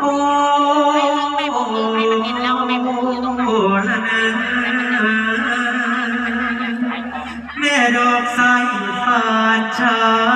โอ้ไม่โบกมือให้มันเห็นแล้วไม่โบกมือตรงนั้นแม่ดอกใสฟาดชา